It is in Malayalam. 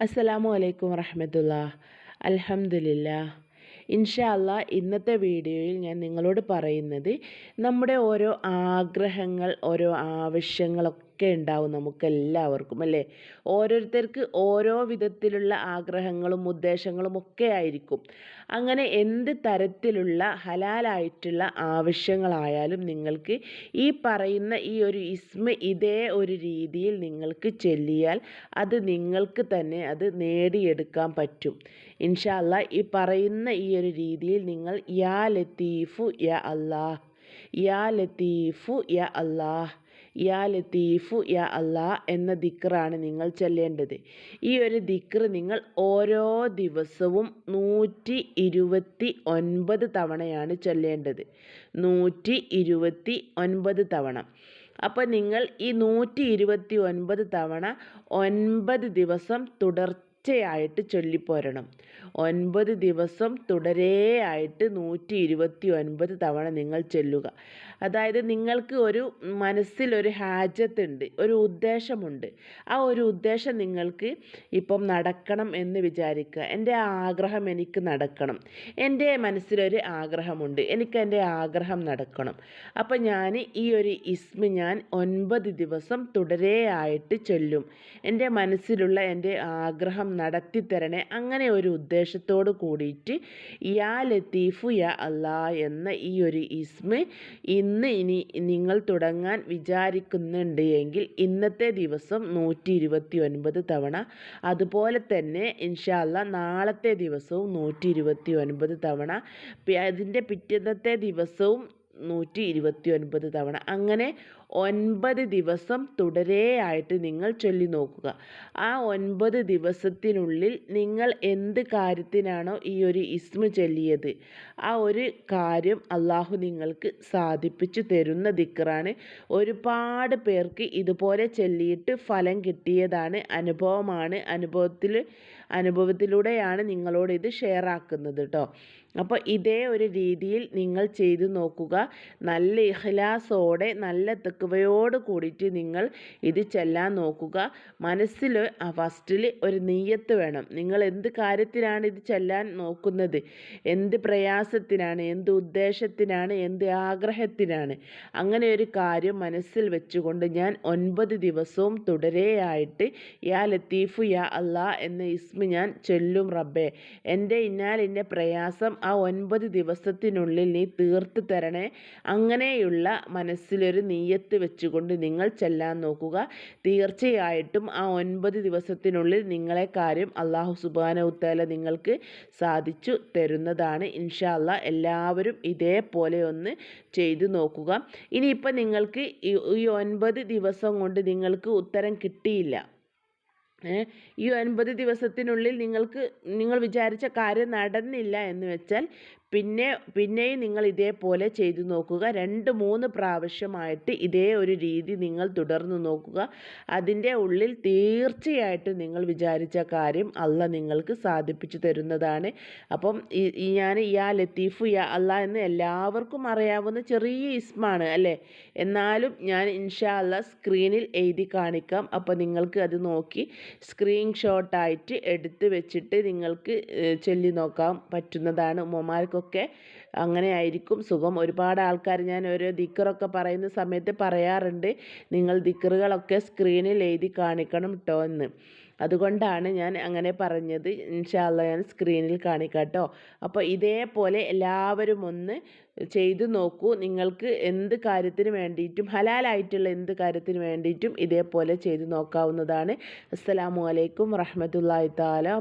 അസ്സലാമു അലൈക്കും വറഹമത്തുള്ള. അലഹമുല്ല ഇൻഷാ അല്ലാ ഇന്നത്തെ വീഡിയോയിൽ ഞാൻ നിങ്ങളോട് പറയുന്നത് നമ്മുടെ ഓരോ ആഗ്രഹങ്ങൾ ഓരോ ആവശ്യങ്ങളൊക്കെ ഉണ്ടാവും നമുക്കെല്ലാവർക്കും അല്ലേ? ഓരോരുത്തർക്ക് ഓരോ വിധത്തിലുള്ള ആഗ്രഹങ്ങളും ഉദ്ദേശങ്ങളും ഒക്കെ ആയിരിക്കും. അങ്ങനെ എന്ത് തരത്തിലുള്ള ഹലാലായിട്ടുള്ള ആവശ്യങ്ങളായാലും നിങ്ങൾക്ക് ഈ പറയുന്ന ഈ ഒരു ഇസ്മ ഇതേ ഒരു രീതിയിൽ നിങ്ങൾക്ക് ചെല്ലിയാൽ അത് നിങ്ങൾക്ക് തന്നെ അത് നേടിയെടുക്കാൻ പറ്റും. ഇൻഷാല്ല ഈ പറയുന്ന ഈ ഒരു രീതിയിൽ നിങ്ങൾ യാ ലത്തീഫു യാ അല്ലാഹ് യാ ലത്തീഫു യാ അല്ലാഹ് യാ ലത്തീഫു യാ അല്ലാ എന്ന ദിക്റാണ് നിങ്ങൾ ചൊല്ലേണ്ടത്. ഈ ഒരു ദിക്ർ നിങ്ങൾ ഓരോ ദിവസവും നൂറ്റി ഇരുപത്തി ഒൻപത് തവണയാണ് ചൊല്ലേണ്ടത്. നൂറ്റി ഇരുപത്തി ഒൻപത് തവണ. അപ്പോൾ നിങ്ങൾ ഈ നൂറ്റി ഇരുപത്തി ഒൻപത് തവണ ഒൻപത് ദിവസം തുടർച്ച തുടർച്ചയായിട്ട് ചൊല്ലിപ്പോരണം. ഒൻപത് ദിവസം തുടരെയായിട്ട് നൂറ്റി ഇരുപത്തി ഒൻപത് തവണ നിങ്ങൾ ചൊല്ലുക. അതായത് നിങ്ങൾക്ക് ഒരു മനസ്സിലൊരു ഹാജത്തുണ്ട് ഒരു ഉദ്ദേശമുണ്ട്. ആ ഒരു ഉദ്ദേശം നിങ്ങൾക്ക് ഇപ്പം നടക്കണം എന്ന് വിചാരിക്കുക. എന്റെ ആഗ്രഹം എനിക്ക് നടക്കണം. എന്റെ മനസ്സിലൊരു ആഗ്രഹമുണ്ട്. എനിക്ക് എന്റെ ആഗ്രഹം നടക്കണം. അപ്പം ഞാൻ ഈ ഒരു ഇസ്മ ഞാൻ ഒൻപത് ദിവസം തുടരെയായിട്ട് ചൊല്ലും. എന്റെ മനസ്സിലുള്ള എന്റെ ആഗ്രഹം നടത്തിത്തരണേ അങ്ങനെ ഒരു ഉദ്ദേശത്തോട് കൂടിയിട്ട് യാ ലത്തീഫു യാ അല്ലാ എന്ന ഈ ഒരു ഇസ്മ ഇന്ന് ഇനി നിങ്ങൾ തുടങ്ങാൻ വിചാരിക്കുന്നുണ്ട് എങ്കിൽ ഇന്നത്തെ ദിവസം നൂറ്റി ഇരുപത്തി ഒൻപത് തവണ. അതുപോലെ തന്നെ ഇൻഷാല്ല നാളത്തെ ദിവസവും നൂറ്റി ഇരുപത്തി ഒൻപത് തവണ അതിന്റെ പിറ്റന്നത്തെ ദിവസവും നൂറ്റി ഇരുപത്തി ഒൻപത് തവണ. അങ്ങനെ ഒൻപത് ദിവസം തുടരെയായിട്ട് നിങ്ങൾ ചൊല്ലി നോക്കുക ആ ഒൻപത് ദിവസത്തിനുള്ളിൽ നിങ്ങൾ എന്ത് കാര്യത്തിനാണോ ഈ ഒരു ഇസ്മ ചൊല്ലിയത് ആ ഒരു കാര്യം അള്ളാഹു നിങ്ങൾക്ക് സാധിപ്പിച്ചു തരുന്ന ദിക്കറാണ് ഒരുപാട് പേർക്ക് ഇതുപോലെ ചൊല്ലിയിട്ട് ഫലം കിട്ടിയതാണ് അനുഭവമാണ് അനുഭവത്തിൽ അനുഭവത്തിലൂടെയാണ് നിങ്ങളോട് ഇത് ഷെയർ ആക്കുന്നത് കേട്ടോ അപ്പോൾ ഇതേ ഒരു രീതിയിൽ നിങ്ങൾ ചെയ്തു നോക്കുക. നല്ല ഇഹ്ലാസോടെ നല്ല തെക്കുവയോട് കൂടിയിട്ട് നിങ്ങൾ ഇത് ചെല്ലാൻ നോക്കുക. മനസ്സിൽ ഫസ്റ്റിൽ ഒരു നെയ്യത്ത് വേണം. നിങ്ങൾ എന്ത് കാര്യത്തിനാണ് ഇത് ചെല്ലാൻ നോക്കുന്നത്? എന്ത് പ്രയാസത്തിനാണ്? എന്ത് ഉദ്ദേശത്തിനാണ്? എന്ത് ആഗ്രഹത്തിനാണ്? അങ്ങനെ ഒരു കാര്യം മനസ്സിൽ വെച്ചുകൊണ്ട് ഞാൻ ഒൻപത് ദിവസവും തുടരെയായിട്ട് യാ ലത്തീഫു യാ അല്ലാ എന്ന ഇസ്മ ഞാൻ ചൊല്ലും റബ്ബേ. എന്റെ ഇന്നാൽ എന്റെ പ്രയാസം ആ ഒൻപത് ദിവസത്തിനുള്ളിൽ നീ തീർത്ത് തരണേ. അങ്ങനെയുള്ള മനസ്സിലൊരു നീയത്ത് വെച്ചുകൊണ്ട് നിങ്ങൾ ചെല്ലാൻ നോക്കുക. തീർച്ചയായിട്ടും ആ ഒൻപത് ദിവസത്തിനുള്ളിൽ നിങ്ങളെ കാര്യം അള്ളാഹു സുബാന ഉത്താല നിങ്ങൾക്ക് സാധിച്ചു തരുന്നതാണ്. ഇൻഷാ ഇൻഷാല്ല എല്ലാവരും ഇതേപോലെ ഒന്ന് ചെയ്തു നോക്കുക. ഇനിയിപ്പോൾ നിങ്ങൾക്ക് ഈ ഒൻപത് ദിവസം കൊണ്ട് നിങ്ങൾക്ക് ഉത്തരം കിട്ടിയില്ല. ഈ ഒൻപത് ദിവസത്തിനുള്ളിൽ നിങ്ങൾക്ക് നിങ്ങൾ വിചാരിച്ച കാര്യം നടന്നില്ല എന്ന് വെച്ചാൽ പിന്നെ പിന്നെയും നിങ്ങൾ ഇതേപോലെ ചെയ്തു നോക്കുക. രണ്ട് മൂന്ന് പ്രാവശ്യമായിട്ട് ഇതേ ഒരു രീതി നിങ്ങൾ തുടർന്ന് നോക്കുക. അതിന്റെ ഉള്ളിൽ തീർച്ചയായിട്ടും നിങ്ങൾ വിചാരിച്ച കാര്യം അല്ല നിങ്ങൾക്ക് സാധിപ്പിച്ചു തരുന്നതാണ്. അപ്പം ഞാൻ യാ ലത്തീഫു യാ അല്ല എന്ന് എല്ലാവർക്കും അറിയാവുന്ന ചെറിയ ഇസ്മാണ് അല്ലേ? എന്നാലും ഞാൻ ഇൻഷാ അല്ല സ്ക്രീനിൽ എഴുതി കാണിക്കാം. അപ്പോൾ നിങ്ങൾക്ക് അത് നോക്കി സ്ക്രീൻഷോട്ടായിട്ട് എടുത്ത് വെച്ചിട്ട് നിങ്ങൾക്ക് ചൊല്ലി നോക്കാൻ പറ്റുന്നതാണ്. ഉമ്മമാർക്ക് ഒക്കെ അങ്ങനെ ആയിരിക്കും സുഖം. ഒരുപാട് ആൾക്കാർ ഞാൻ ഓരോ ദിക്കറൊക്കെ പറയുന്ന സമയത്ത് പറയാറുണ്ട്. നിങ്ങൾ ദിക്കറുകളൊക്കെ സ്ക്രീനിൽ എഴുതി കാണിക്കണം കേട്ടോ എന്ന്. അതുകൊണ്ടാണ് ഞാൻ അങ്ങനെ പറഞ്ഞത്. ഇൻഷാല്ല ഞാൻ സ്ക്രീനിൽ കാണിക്കാം കേട്ടോ അപ്പോൾ ഇതേപോലെ എല്ലാവരും ഒന്ന് ചെയ്തു നോക്കൂ. നിങ്ങൾക്ക് എന്ത് കാര്യത്തിന് വേണ്ടിയിട്ടും ഹലാലായിട്ടുള്ള എന്ത് കാര്യത്തിന് വേണ്ടിയിട്ടും ഇതേപോലെ ചെയ്തു നോക്കാവുന്നതാണ്. അസ്സലാമു അലൈക്കും വറഹമത്തല്ലാഹി താല